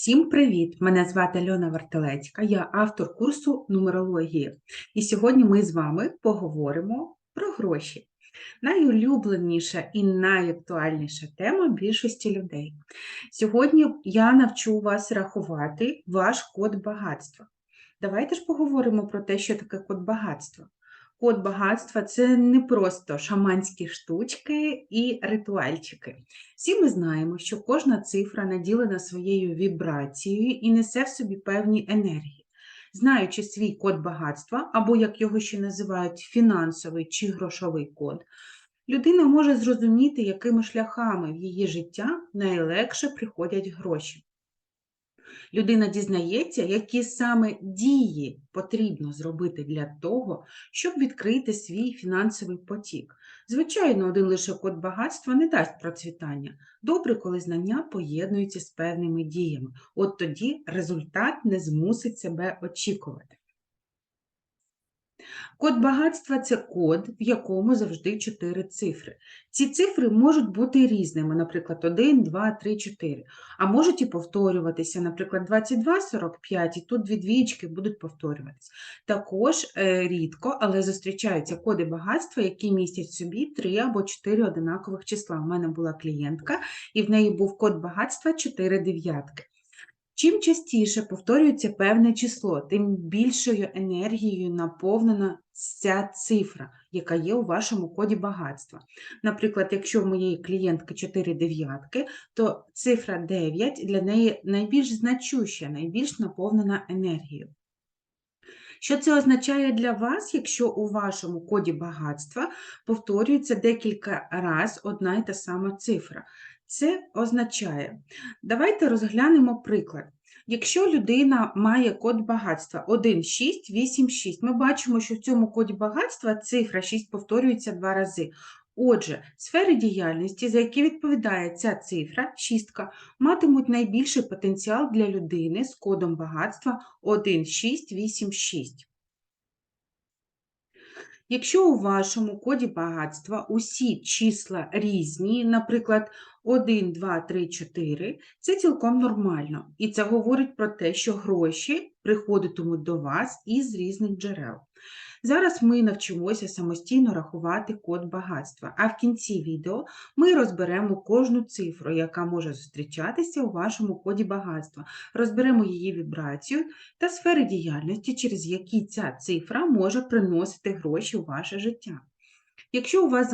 Всім привіт! Мене звати Альона Вартелецька, я автор курсу нумерології. І сьогодні ми з вами поговоримо про гроші. Найулюбленіша і найактуальніша тема більшості людей. Сьогодні я навчу вас рахувати ваш код багатства. Давайте ж поговоримо про те, що таке код багатства. Код багатства це не просто шаманські штучки і ритуальчики. Всі ми знаємо, що кожна цифра наділена своєю вібрацією і несе в собі певні енергії. Знаючи свій код багатства, або як його ще називають фінансовий чи грошовий код, людина може зрозуміти, якими шляхами в її життя найлегше приходять гроші. Людина дізнається, які саме дії потрібно зробити для того, щоб відкрити свій фінансовий потік. Звичайно, один лише код багатства не дасть процвітання. Добре, коли знання поєднуються з певними діями. От тоді результат не змусить себе очікувати. Код багатства це код, в якому завжди 4 цифри. Ці цифри можуть бути різними, наприклад, 1, 2, 3, 4, а можуть і повторюватися, наприклад, 22, 45, і тут дві двічки будуть повторюватися. Також е, рідко, але зустрічаються коди багатства, які містять собі 3 або 4 одинакових числа. У мене була клієнтка, і в неї був код багатства 4 дев'ятки. Чим частіше повторюється певне число, тим більшою енергією наповнена ця цифра, яка є у вашому коді багатства. Наприклад, якщо в моєї клієнтки 4 дев'ятки, то цифра 9 для неї найбільш значуща, найбільш наповнена енергією. Що це означає для вас, якщо у вашому коді багатства повторюється декілька разів одна і та сама цифра? Це означає, давайте розглянемо приклад. Якщо людина має код багатства 1, 6, 8, 6, ми бачимо, що в цьому коді багатства цифра 6 повторюється два рази. Отже, сфери діяльності, за які відповідає ця цифра, шістка, матимуть найбільший потенціал для людини з кодом багатства 1, 6, 8, 6. Якщо у вашому коді багатства усі числа різні, наприклад, 1, 2, 3, 4, це цілком нормально. І це говорить про те, що гроші приходитимуть до вас із різних джерел. Зараз ми навчимося самостійно рахувати код багатства, а в кінці відео ми розберемо кожну цифру, яка може зустрічатися у вашому коді багатства, розберемо її вібрацію та сфери діяльності, через які ця цифра може приносити гроші у ваше життя. Якщо у вас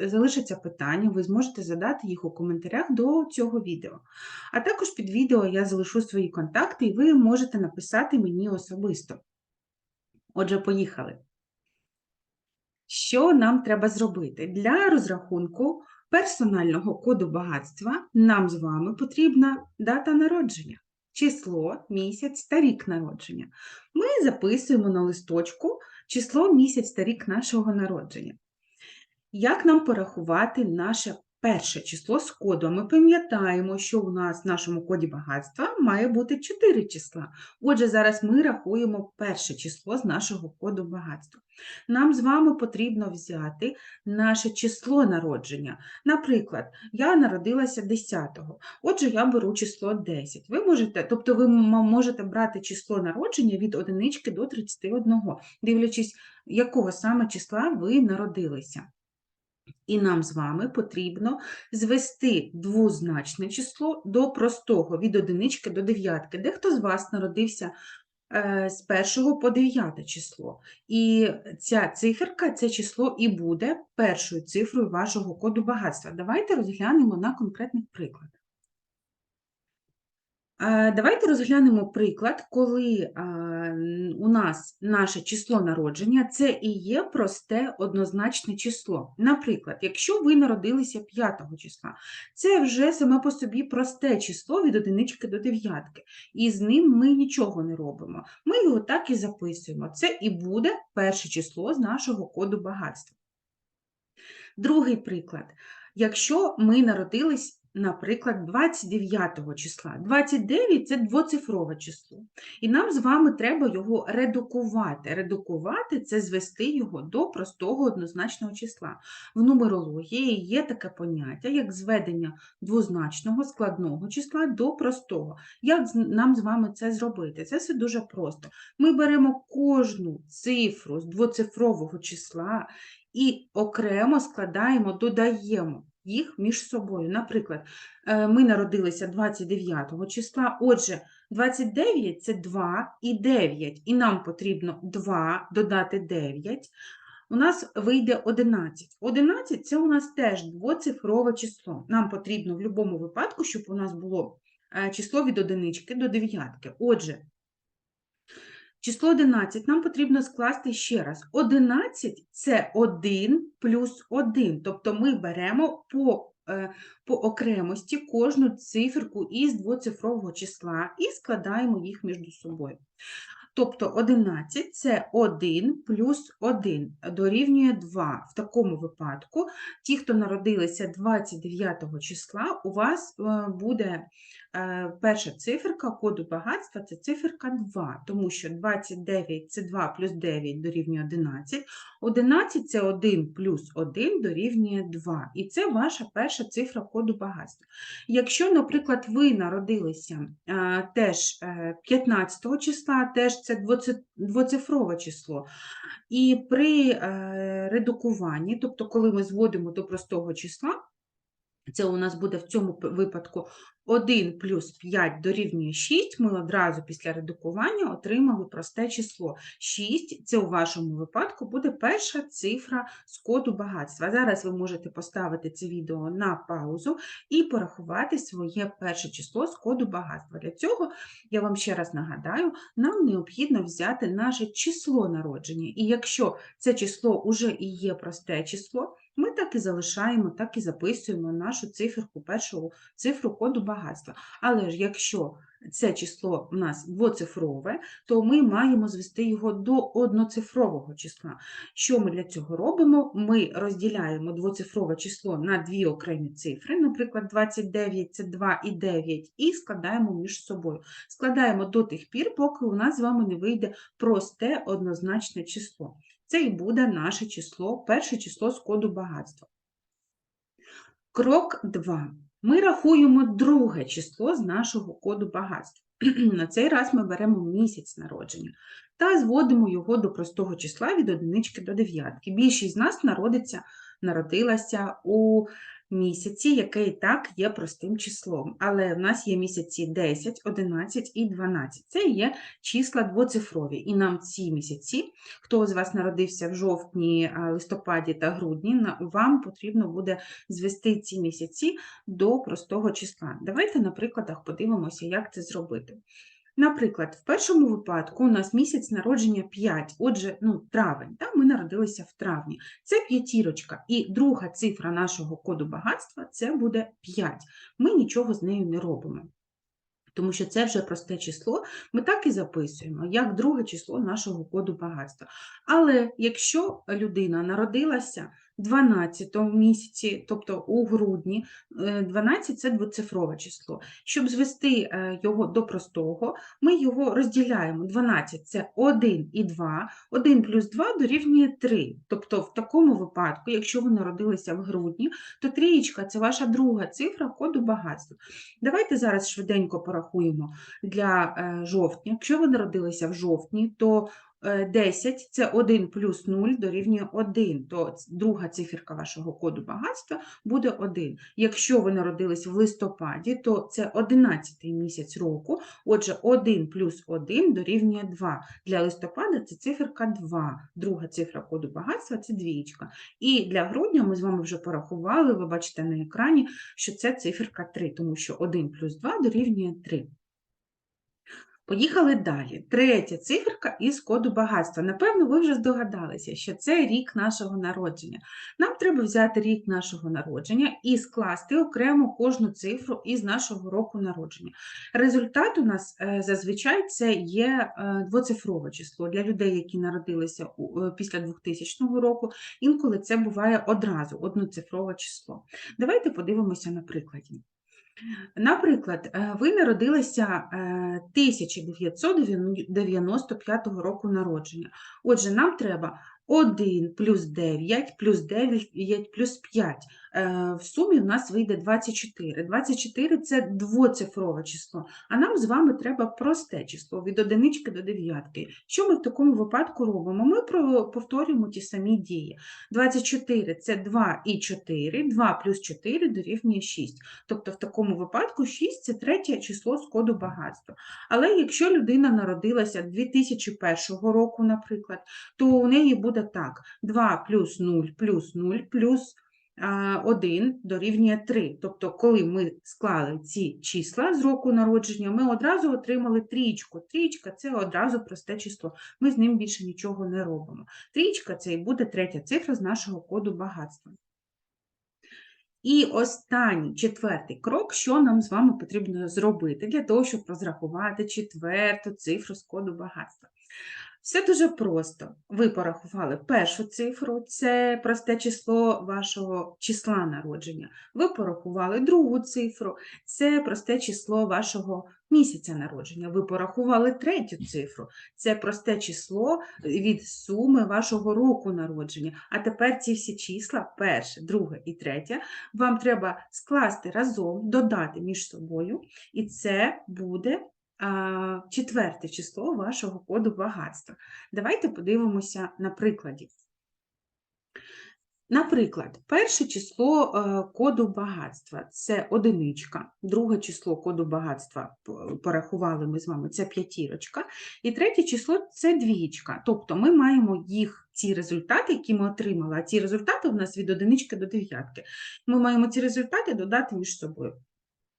залишаться питання, ви зможете задати їх у коментарях до цього відео. А також під відео я залишу свої контакти, і ви можете написати мені особисто. Отже, поїхали. Що нам треба зробити? Для розрахунку персонального коду багатства нам з вами потрібна дата народження, число, місяць та рік народження. Ми записуємо на листочку число, місяць та рік нашого народження. Як нам порахувати наше перше число з кодом? Ми пам'ятаємо, що у нас в нашому коді багатства має бути 4 числа. Отже, зараз ми рахуємо перше число з нашого коду багатства. Нам з вами потрібно взяти наше число народження. Наприклад, я народилася 10-го, отже, я беру число 10. Ви можете, Тобто ви можете брати число народження від 1 до 31, дивлячись, якого саме числа ви народилися. І нам з вами потрібно звести двозначне число до простого від одинички до дев'ятки. Дехто з вас народився е, з першого по дев'яте число. І ця циферка, це число і буде першою цифрою вашого коду багатства. Давайте розглянемо на конкретних прикладах. Давайте розглянемо приклад, коли у нас наше число народження це і є просте однозначне число. Наприклад, якщо ви народилися 5 числа, це вже саме по собі просте число від одинички до дев'ятки, і з ним ми нічого не робимо. Ми його так і записуємо. Це і буде перше число з нашого коду багатства. Другий приклад. Якщо ми народились наприклад, 29 числа. 29 – це двоцифрове число. І нам з вами треба його редукувати. Редукувати – це звести його до простого однозначного числа. В нумерології є таке поняття, як зведення двозначного складного числа до простого. Як нам з вами це зробити? Це все дуже просто. Ми беремо кожну цифру з двоцифрового числа і окремо складаємо, додаємо їх між собою. Наприклад, е, ми народилися 29 числа, отже, 29 – це 2 і 9, і нам потрібно 2 додати 9. У нас вийде 11. 11 – це у нас теж двоцифрове число. Нам потрібно в будь-якому випадку, щоб у нас було е, число від одинички до дев'ятки. Отже, Число 11 нам потрібно скласти ще раз. 11 – це 1 плюс 1. Тобто ми беремо по, е, по окремості кожну циферку із двоцифрового числа і складаємо їх між собою. Тобто 11 – це 1 плюс 1 дорівнює 2. В такому випадку, ті, хто народилися 29 числа, у вас е, буде е, перша циферка коду багатства – це циферка 2, тому що 29 – це 2 плюс 9 дорівнює 11, 11 – це 1 плюс 1 дорівнює 2. І це ваша перша цифра коду багатства. Якщо, наприклад, ви народилися е, теж е, 15 числа, теж це двоци- двоцифрове число, і при е, редукуванні, тобто коли ми зводимо до простого числа, це у нас буде в цьому випадку 1 плюс 5 дорівнює 6, ми одразу після редукування отримали просте число. 6 – це у вашому випадку буде перша цифра з коду багатства. Зараз ви можете поставити це відео на паузу і порахувати своє перше число з коду багатства. Для цього, я вам ще раз нагадаю, нам необхідно взяти наше число народження. І якщо це число вже і є просте число, ми так і залишаємо, так і записуємо нашу циферку, першу цифру коду багатства. Але ж якщо це число в нас двоцифрове, то ми маємо звести його до одноцифрового числа. Що ми для цього робимо? Ми розділяємо двоцифрове число на дві окремі цифри, наприклад, 29 – це 2 і 9, і складаємо між собою. Складаємо до тих пір, поки у нас з вами не вийде просте однозначне число. Це і буде наше число, перше число з коду багатства. Крок 2. Ми рахуємо друге число з нашого коду багатства. На цей раз ми беремо місяць народження та зводимо його до простого числа від одинички до дев'ятки. Більшість з нас народиться, народилася у місяці, який і так є простим числом. Але в нас є місяці 10, 11 і 12. Це є числа двоцифрові. І нам ці місяці Хто з вас народився в жовтні, листопаді та грудні, вам потрібно буде звести ці місяці до простого числа. Давайте на прикладах подивимося, як це зробити. Наприклад, в першому випадку у нас місяць народження 5, отже, ну, травень, да? ми народилися в травні. Це п'ятірочка, і друга цифра нашого коду багатства це буде 5. Ми нічого з нею не робимо. Тому що це вже просте число, ми так і записуємо, як друге число нашого коду багатства. Але якщо людина народилася 12 місяці, тобто у грудні, е, 12 – це двоцифрове число. Щоб звести е, його до простого, ми його розділяємо. 12 – це 1 і 2, 1 плюс 2 дорівнює 3. Тобто в такому випадку, якщо ви народилися в грудні, то трієчка – це ваша друга цифра коду багатства. Давайте зараз швиденько порахуємо для е, жовтня. Якщо ви народилися в жовтні, то е, 10 – це 1 плюс 0 дорівнює 1, то друга циферка вашого коду багатства буде 1. Якщо ви народились в листопаді, то це 11 місяць року, отже 1 плюс 1 дорівнює 2. Для листопада це циферка 2, друга цифра коду багатства – це двієчка. І для грудня ми з вами вже порахували, ви бачите на екрані, що це циферка 3, тому що 1 плюс 2 дорівнює 3. Поїхали далі. Третя циферка із коду багатства. Напевно, ви вже здогадалися, що це рік нашого народження. Нам треба взяти рік нашого народження і скласти окремо кожну цифру із нашого року народження. Результат у нас е, зазвичай це є е, двоцифрове число для людей, які народилися е, після 2000 року. Інколи це буває одразу одноцифрове число. Давайте подивимося на прикладі. Наприклад, е, ви народилися е, 1995 року народження. Отже, нам треба 1 плюс 9 плюс 9 плюс 5. Е, В сумі в нас вийде 24. 24 – це двоцифрове число, а нам з вами треба просте число від одинички до дев'ятки. Що ми в такому випадку робимо? Ми повторюємо ті самі дії. 24 – це 2 і 4, 2 плюс 4 дорівнює 6. Тобто в такому випадку 6 – це третє число з коду багатства. Але якщо людина народилася 2001 року, наприклад, то у неї буде так: 2 плюс 0 плюс 0 плюс 1 дорівнює 3. Тобто, коли ми склали ці числа з року народження, ми одразу отримали трічку. Трічка – це одразу просте число. Ми з ним більше нічого не робимо. Трічка – це і буде третя цифра з нашого коду багатства. І останній, четвертий крок, що нам з вами потрібно зробити для того, щоб розрахувати четверту цифру з коду багатства. Все дуже просто. Ви порахували першу цифру, це просте число вашого числа народження. Ви порахували другу цифру, це просте число вашого місяця народження. Ви порахували третю цифру, це просте число від суми вашого року народження. А тепер ці всі числа, перше, друге і третє, вам треба скласти разом, додати між собою, і це буде четверте число вашого коду багатства. Давайте подивимося на прикладі. Наприклад, перше число е, коду багатства це одиничка, друге число коду багатства порахували ми з вами, це п'ятірочка, і третє число це двічка. Тобто ми маємо їх, ці результати, які ми отримали, а ці результати у нас від одинички до дев'ятки. Ми маємо ці результати додати між собою.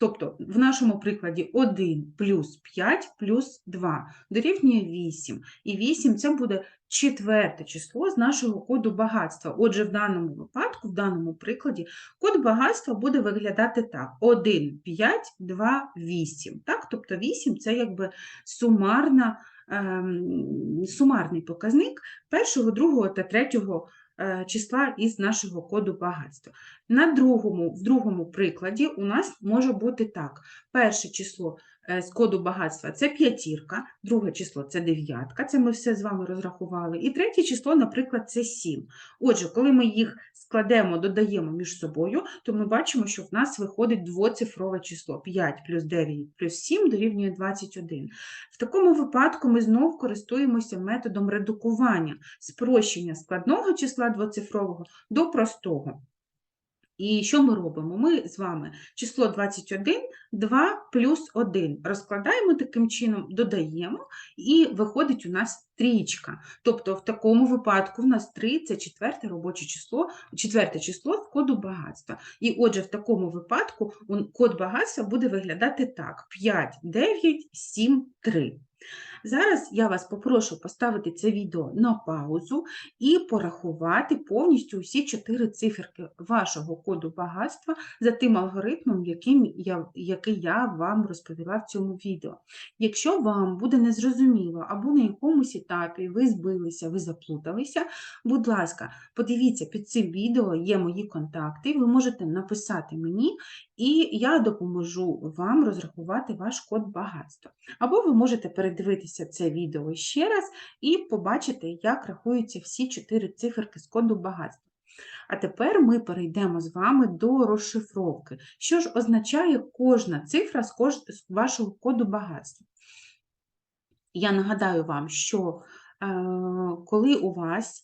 Тобто, в нашому прикладі 1 плюс 5 плюс 2 дорівнює 8. І 8 – це буде четверте число з нашого коду багатства. Отже, в даному випадку, в даному прикладі, код багатства буде виглядати так: 1, 5, 2, 8. Так? Тобто 8 – це якби сумарна, ем, сумарний показник першого, другого та третього числа із нашого коду багатства. На другому, в другому прикладі у нас може бути так. Перше число е, з коду багатства це п'ятірка, друге число це дев'ятка, це ми все з вами розрахували. І третє число, наприклад, це 7. Отже, коли ми їх складемо, додаємо між собою, то ми бачимо, що в нас виходить двоцифрове число. 5 плюс 9 плюс 7 дорівнює 21. В такому випадку ми знов користуємося методом редукування, спрощення складного числа двоцифрового до простого. І що ми робимо? Ми з вами число 21, 2 плюс 1 розкладаємо таким чином, додаємо, і виходить у нас трічка. Тобто в такому випадку в нас 3 – це четверте робоче число, четверте число з коду багатства. І отже, в такому випадку код багатства буде виглядати так: 5, 9, 7, 3. Зараз я вас попрошу поставити це відео на паузу і порахувати повністю усі чотири циферки вашого коду багатства за тим алгоритмом, яким я, який я вам розповіла в цьому відео. Якщо вам буде незрозуміло або на якомусь етапі ви збилися, ви заплуталися, будь ласка, подивіться під цим відео є мої контакти, ви можете написати мені, і я допоможу вам розрахувати ваш код багатства. Або ви можете передивитися це відео ще раз і побачити, як рахуються всі чотири циферки з коду багатства. А тепер ми перейдемо з вами до розшифровки. Що ж означає кожна цифра з, вашого коду багатства? Я нагадаю вам, що е, коли у вас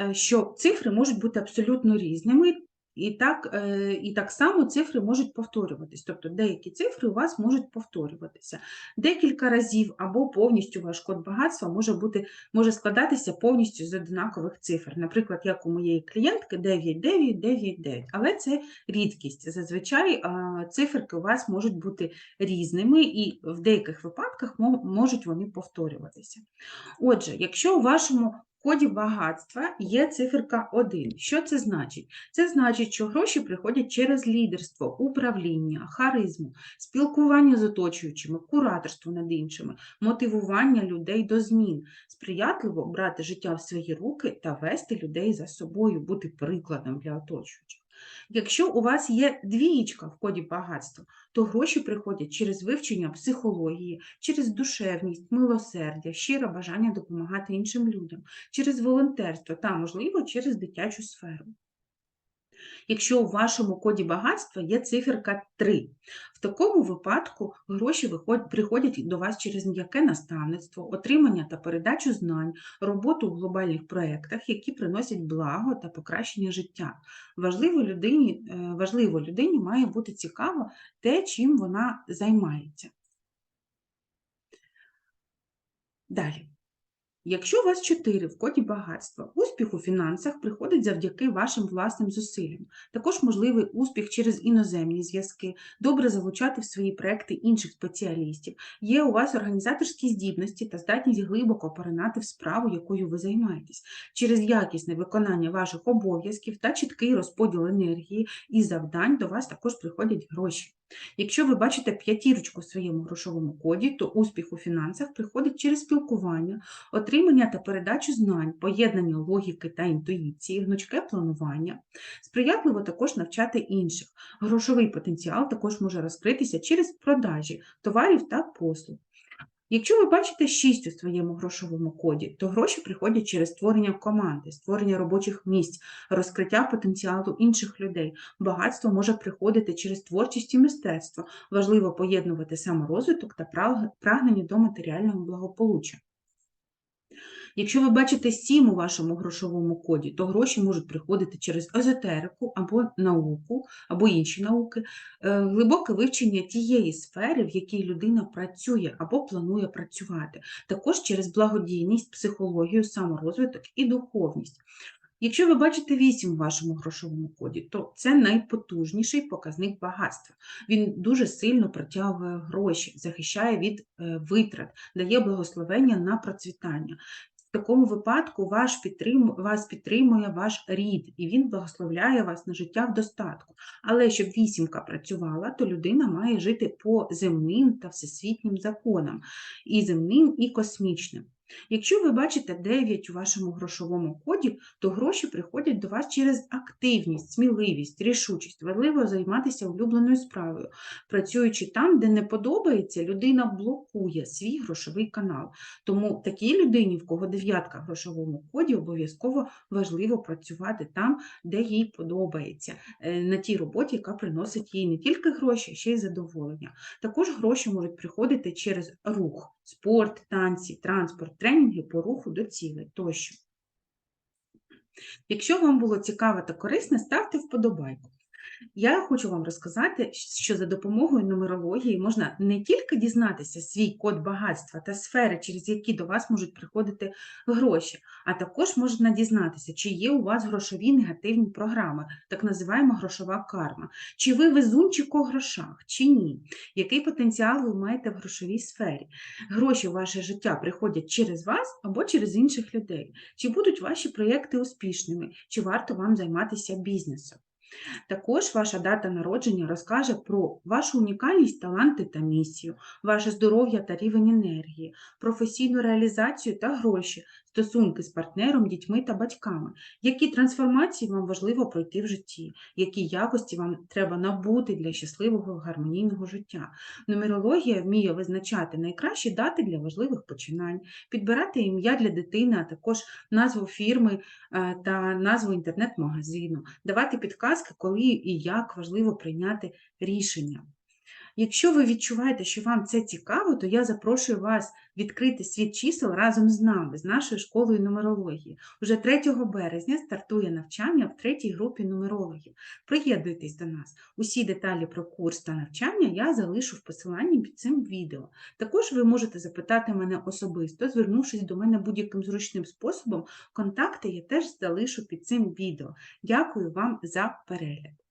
е, що цифри можуть бути абсолютно різними, і так, і так само цифри можуть повторюватись. Тобто деякі цифри у вас можуть повторюватися декілька разів, або повністю ваш код багатства може бути, може складатися повністю з однакових цифр. Наприклад, як у моєї клієнтки 9999, але це рідкість. Зазвичай циферки у вас можуть бути різними, і в деяких випадках можуть вони повторюватися. Отже, якщо у вашому коді багатства є циферка 1, що це значить? Це значить, що гроші приходять через лідерство, управління, харизму, спілкування з оточуючими, кураторство над іншими, мотивування людей до змін, сприятливо брати життя в свої руки та вести людей за собою, бути прикладом для оточуючих. Якщо у вас є двієчка в коді багатства, то гроші приходять через вивчення психології, через душевність, милосердя, щире бажання допомагати іншим людям, через волонтерство та, можливо, через дитячу сферу. Якщо у вашому коді багатства є циферка 3, в такому випадку гроші приходять до вас через м'яке наставництво, отримання та передачу знань, роботу у глобальних проєктах, які приносять благо та покращення життя. Важливо людині, е, важливо людині має бути цікаво те, чим вона займається. Далі. Якщо у вас 4 в коді багатства, успіх у фінансах приходить завдяки вашим власним зусиллям. Також можливий успіх через іноземні зв'язки, добре залучати в свої проекти інших спеціалістів. Є у вас організаторські здібності та здатність глибоко поринати в справу, якою ви займаєтесь. Через якісне виконання ваших обов'язків та чіткий розподіл енергії і завдань до вас також приходять гроші. Якщо ви бачите п'ятірочку в своєму грошовому коді, то успіх у фінансах приходить через спілкування, отримання та передачу знань, поєднання логіки та інтуїції, гнучке планування, сприятливо також навчати інших. Грошовий потенціал також може розкритися через продажі товарів та послуг. Якщо ви бачите 6 у своєму грошовому коді, то гроші приходять через створення команди, створення робочих місць, розкриття потенціалу інших людей. Багатство може приходити через творчість і мистецтво. Важливо поєднувати саморозвиток та прагнення до матеріального благополуччя. Якщо ви бачите 7 у вашому грошовому коді, то гроші можуть приходити через езотерику або науку, або інші науки, е, глибоке вивчення тієї сфери, в якій людина працює або планує працювати, також через благодійність, психологію, саморозвиток і духовність. Якщо ви бачите 8 у вашому грошовому коді, то це найпотужніший показник багатства. Він дуже сильно притягує гроші, захищає від е, витрат, дає благословення на процвітання. В такому випадку ваш підтрим... вас підтримує ваш рід, і він благословляє вас на життя в достатку. Але щоб вісімка працювала, то людина має жити по земним та всесвітнім законам, і земним, і космічним. Якщо ви бачите 9 у вашому грошовому коді, то гроші приходять до вас через активність, сміливість, рішучість. Важливо займатися улюбленою справою. Працюючи там, де не подобається, людина блокує свій грошовий канал. Тому такій людині, в кого дев'ятка в грошовому коді, обов'язково важливо працювати там, де їй подобається, е, на тій роботі, яка приносить їй не тільки гроші, а ще й задоволення. Також гроші можуть приходити через рух, спорт, танці, транспорт, тренінги по руху до цілей тощо. Якщо вам було цікаво та корисне, ставте вподобайку. Я хочу вам розказати, що за допомогою нумерології можна не тільки дізнатися свій код багатства та сфери, через які до вас можуть приходити гроші, а також можна дізнатися, чи є у вас грошові негативні програми, так називаємо грошова карма, чи ви везунчик у грошах, чи ні, який потенціал ви маєте в грошовій сфері. Гроші в ваше життя приходять через вас або через інших людей. Чи будуть ваші проєкти успішними, чи варто вам займатися бізнесом? Також ваша дата народження розкаже про вашу унікальність, таланти та місію, ваше здоров'я та рівень енергії, професійну реалізацію та гроші, стосунки з партнером, дітьми та батьками, які трансформації вам важливо пройти в житті, які якості вам треба набути для щасливого гармонійного життя. Нумерологія вміє визначати найкращі дати для важливих починань, підбирати ім'я для дитини, а також назву фірми е, та назву інтернет-магазину, давати підказки, коли і як важливо прийняти рішення. Якщо ви відчуваєте, що вам це цікаво, то я запрошую вас відкрити світ чисел разом з нами, з нашою школою нумерології. Уже 3 березня стартує навчання в третій групі нумерологів. Приєднуйтесь до нас. Усі деталі про курс та навчання я залишу в посиланні під цим відео. Також ви можете запитати мене особисто, звернувшись до мене будь-яким зручним способом. Контакти я теж залишу під цим відео. Дякую вам за перегляд.